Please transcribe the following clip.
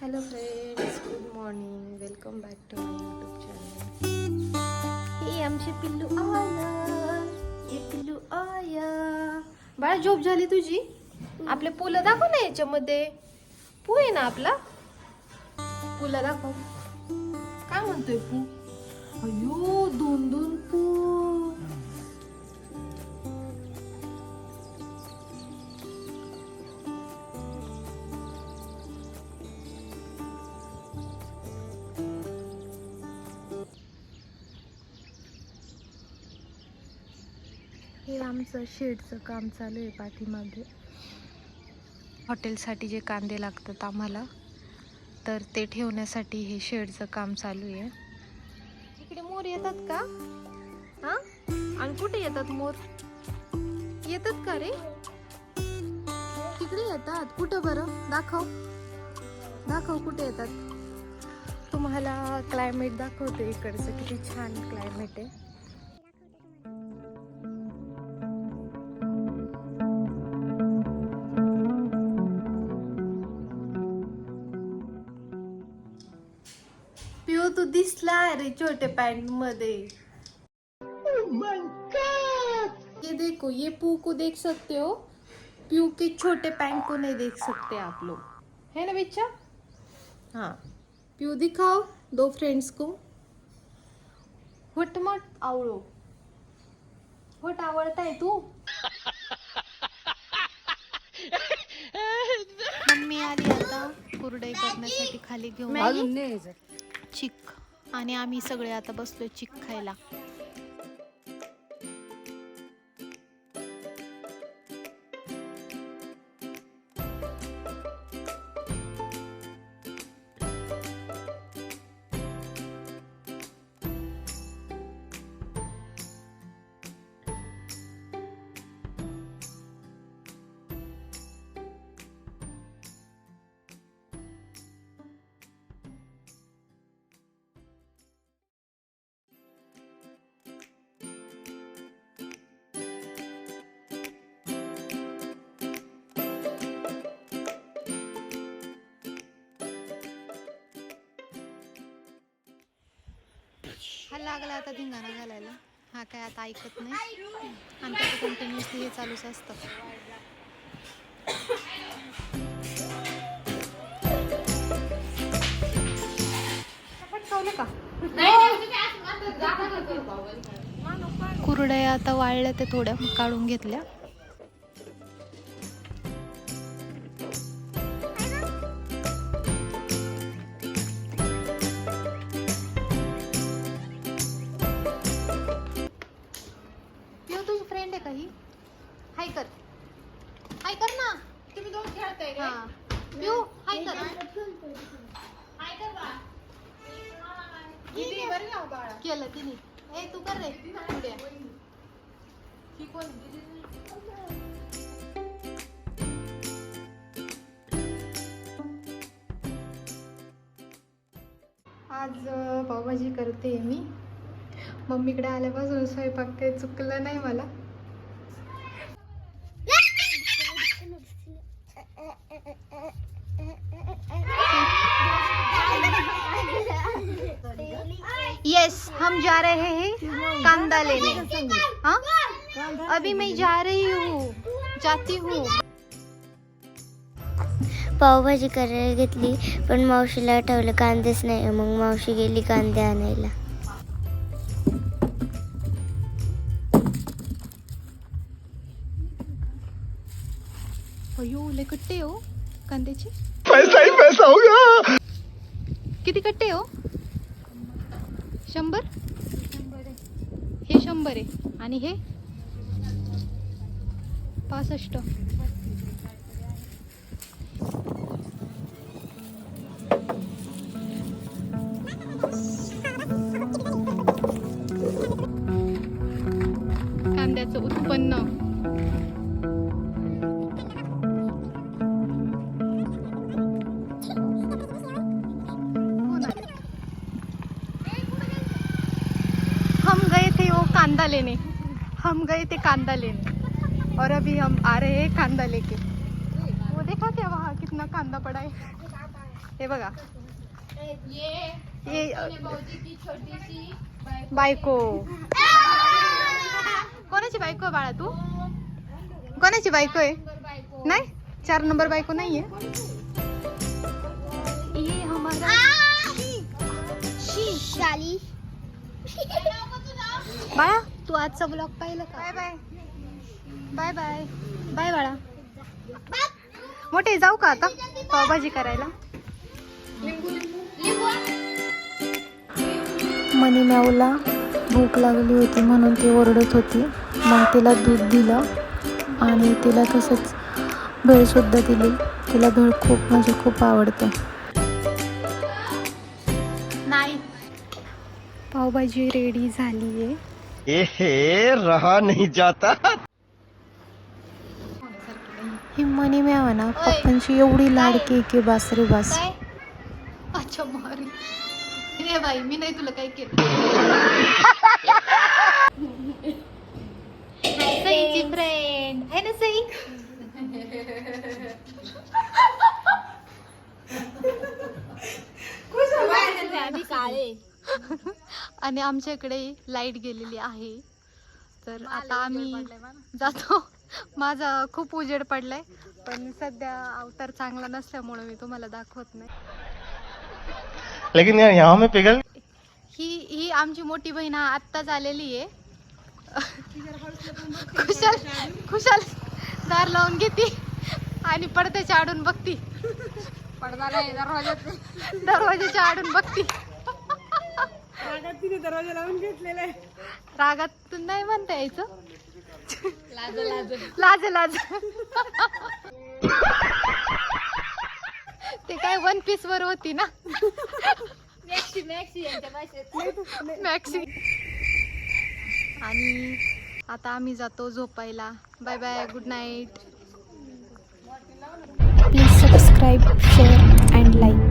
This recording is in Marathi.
Hello friends good morning welcome back to my YouTube channel हे आमचे पिल्लू आया हे पिल्लू आया बाळा झोप झाली तुझी? आपले पुलं दाखव ना याच्यामध्ये. पू आहे ना आपला? पुला दाखव. काय म्हणतोय पू अयो दोन दोन पू आमचं शेडचं काम चालू आहे पाठीमागे. हॉटेलसाठी जे कांदे लागतात आम्हाला तर ते ठेवण्यासाठी हे शेडचं काम चालू आहे. इकडे मोर येतात का? हा? आणि कुठे येतात मोर? येतात का रे? तिकडे येतात. कुठं बरं? दाखव. दाखव कुठे येतात. तुम्हाला क्लायमेट दाखवते इकडचं. किती छान क्लायमेट आहे. तू दिसला रे छोटे पॅन्टमध्ये. ये देखो ये पू को देख सकते हो. पीयू के छोटे पैंट को नहीं देख सकते आप लोग. है ना बच्चा? हाँ. पीयू दिखाओ दो फ्रेंड्स को. हुट मट आवड़ो हुट आवड़ता है तू? मम्मी आली आता कुरडई करण्यासाठी खाली घेऊन. आणि आम्ही सगळे आता बसलोय चिक खायला. हा लागला आता धिंगाणा घालायला. हा काय आता ऐकत नाही. आमच्या कंटिन्युअसली हे चालूच असतं. का कुरड्या आता वाळल्या ते थोड्या काढून घेतल्या. हा. पिऊ हाय कर. बरं ना बाळा? केलं तिने. ए तू कर रे. ही कोण आज अ, पावभाजी करते मी. मम्मीकडे आल्यापासून स्वयंपाक काही चुकलं नाही मला. यस हम जा रहे हैं कांदा लेने। हाँ? अभी मैं जा रही हूँ जाती हूँ। पावभाजी करायला घेतली पण मावशीला आठवलं कांदेच नाही मग मावशी गेली कांदे आणायला. अयो लय कट्टे हो कांद्याचे. पैसा ही पैसा होगा किती कट्टे हो? शंभर? हे शंभर आहे. आणि हे? पासष्ट. कांद्याचं हम गए थे वो कांदा लेने। हम गए थे कांदा लेने। और अभी हम आ रहे हैं कांदा लेके। वो देखा क्या वहाँ कितना कांदा पड़ा है? हे बघा। ये ये अ, बायको. कोणाची बायको आहे बाळा तू? कोणाची बायको आहे? नाही? चार नंबर बायको नाहीये? शाली बाळा तू आजचा ब्लॉग पाहिलं का? Bye bye. Bye bye. Bye बाळा. मोठे जाऊ का आता? पावभाजी करायला. मनी मॅवला भूक लागली होती म्हणून ती ओरडत होती. मग तिला दूध दिलं आणि तिला तसंच भेळसुद्धा दिली. तिला भेळ खूप म्हणजे खूप आवडते. पावभाजी रेडी झाली आहे रहा नहीं जाता. ही मनी मॅव ना पप्पांची एवढी लाडकी की बास रे बास. अच्छा मारी. हे बाई मी नाही तुला काय केलं. सईची फ्रेंड आहे ना सई. आणि आमच्या इकडे लाइट गेलेली आहे. तर आता आम्ही जातो. माझा खूप उजेड पडलाय. पण सध्या अवतार चांगला नसल्यामुळे मी तुम्हाला दाखवत नाही. लेकिन यार यहाँ में पिघल ही ही आमची मोठी बहीण हा आत्ताच आलेली आहे. खुशाल खुशाल दार लावून घेते आणि पडद्याच्या आडून बघती. पडदा नाही दरवाजाच्या आडून बघती. दरवाजा लावून घेतलेला आहे. रागात नाही म्हणता यायचं? लाज लाज. लाज लाज. ते काय वन पीस वर होती ना? मॅक्सी मॅक्सी यांच्या भाषेत मॅक्सी आणि आता आम्ही जातो झोपायला. Bye bye good night please subscribe share and like